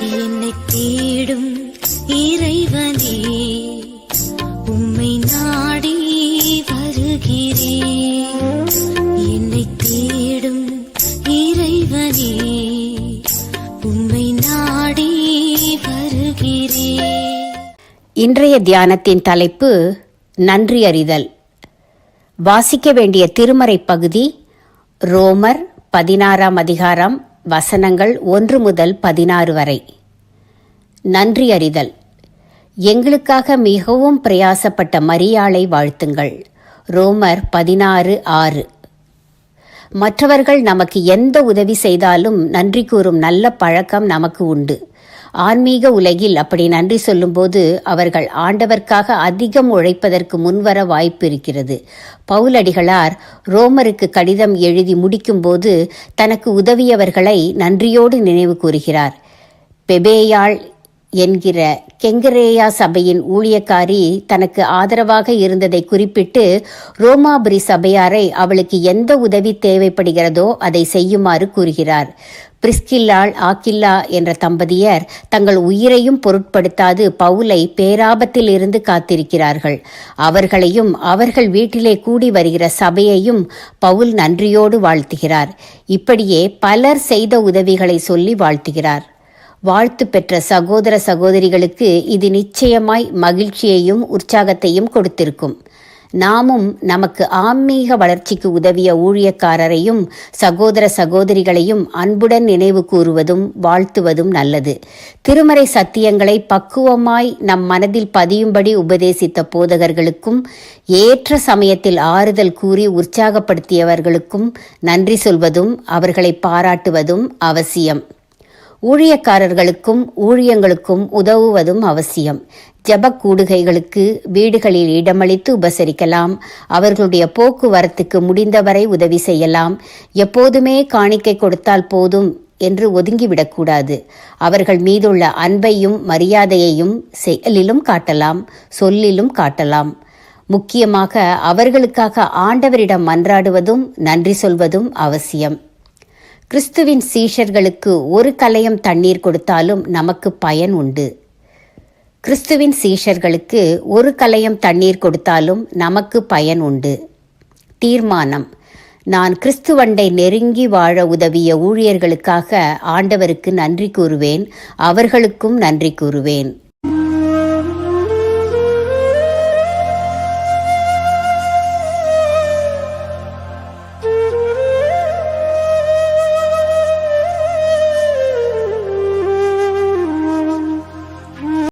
என்னை தேடும் இறைவனே உம்மை நாடி வருகிறேன் என்னை தேடும் இறைவனே உம்மை நாடி வருகிறேன் இன்றைய தியானத்தின் தலைப்பு நன்றி அறிதல். வாசிக்க வேண்டிய திருமறை பகுதி ரோமர் பதினாறாம் அதிகாரம் வசனங்கள் ஒன்று முதல் பதினாறு வரை. நன்றி அறிதல். எங்களுக்காக மிகவும் பிரயாசப்பட்ட மரியாளை வாழ்த்துங்கள். ரோமர் பதினாறு ஆறு. மற்றவர்கள் நமக்கு எந்த உதவி செய்தாலும் நன்றி கூறும் நல்ல பழக்கம் நமக்கு உண்டு. ஆன்மீக உலகில் அப்படி நன்றி சொல்லும்போது அவர்கள் ஆண்டவர்க்காக அதிகம் உழைப்பதற்கு முன்வர வாய்ப்பு இருக்கிறது. பவுலடிகளார் ரோமருக்கு கடிதம் எழுதி முடிக்கும்போது தனக்கு உதவியவர்களை நன்றியோடு நினைவு கூறுகிறார். பெபேயாள் என்கிற கெங்கரேயா சபையின் ஊழியக்காரி தனக்கு ஆதரவாக இருந்ததை குறிப்பிட்டு ரோமாபுரி சபையாரை அவளுக்கு எந்த உதவி தேவைப்படுகிறதோ அதை செய்யுமாறு கூறுகிறார். பிரிஸ்கில்லாள் ஆக்கில்லா என்ற தம்பதியர் தங்கள் உயிரையும் பொருட்படுத்தாது பவுலை பேராபத்தில் இருந்து காத்திருக்கிறார்கள். அவர்களையும் அவர்கள் வீட்டிலே கூடி வருகிற சபையையும் பவுல் நன்றியோடு வாழ்த்துகிறார். இப்படியே பலர் செய்த உதவிகளை சொல்லி வாழ்த்துகிறார். வாழ்த்து பெற்ற சகோதர சகோதரிகளுக்கு இது நிச்சயமாய் மகிழ்ச்சியையும் உற்சாகத்தையும் கொடுத்திருக்கும். நாமும் நமக்கு ஆன்மீக வளர்ச்சிக்கு உதவிய ஊழியக்காரரையும் சகோதர சகோதரிகளையும் அன்புடன் நினைவு கூறுவதும் வாழ்த்துவதும் நல்லது. திருமறை சத்தியங்களை பக்குவமாய் நம் மனதில் பதியும்படி உபதேசித்த போதகர்களுக்கும் ஏற்ற சமயத்தில் ஆறுதல் கூறி உற்சாகப்படுத்தியவர்களுக்கும் நன்றி சொல்வதும் அவர்களை பாராட்டுவதும் அவசியம். ஊழியக்காரர்களுக்கும் ஊழியங்களுக்கும் உதவுவதும் அவசியம். ஜபக் கூடுகைகளுக்கு வீடுகளில் இடமளித்து உபசரிக்கலாம். அவர்களுடைய போக்குவரத்துக்கு முடிந்தவரை உதவி செய்யலாம். எப்போதுமே காணிக்கை கொடுத்தால் போதும் என்று ஒதுங்கிவிடக்கூடாது அவர்கள் மீதுள்ள அன்பையும் மரியாதையையும் செயலிலும் காட்டலாம் சொல்லிலும் காட்டலாம். முக்கியமாக அவர்களுக்காக ஆண்டவரிடம் மன்றாடுவதும் நன்றி சொல்வதும் அவசியம். கிறிஸ்துவின் சீஷர்களுக்கு ஒரு கலையம் தண்ணீர் கொடுத்தாலும் நமக்கு பயன் உண்டு. கிறிஸ்துவின் சீஷர்களுக்கு ஒரு கலையம் தண்ணீர் கொடுத்தாலும் நமக்கு பயன் உண்டு. தீர்மானம். நான் கிறிஸ்துவண்டை நெருங்கி வாழ உதவிய ஊழியர்களுக்காக ஆண்டவருக்கு நன்றி கூறுவேன் அவர்களுக்கும் நன்றி கூறுவேன்.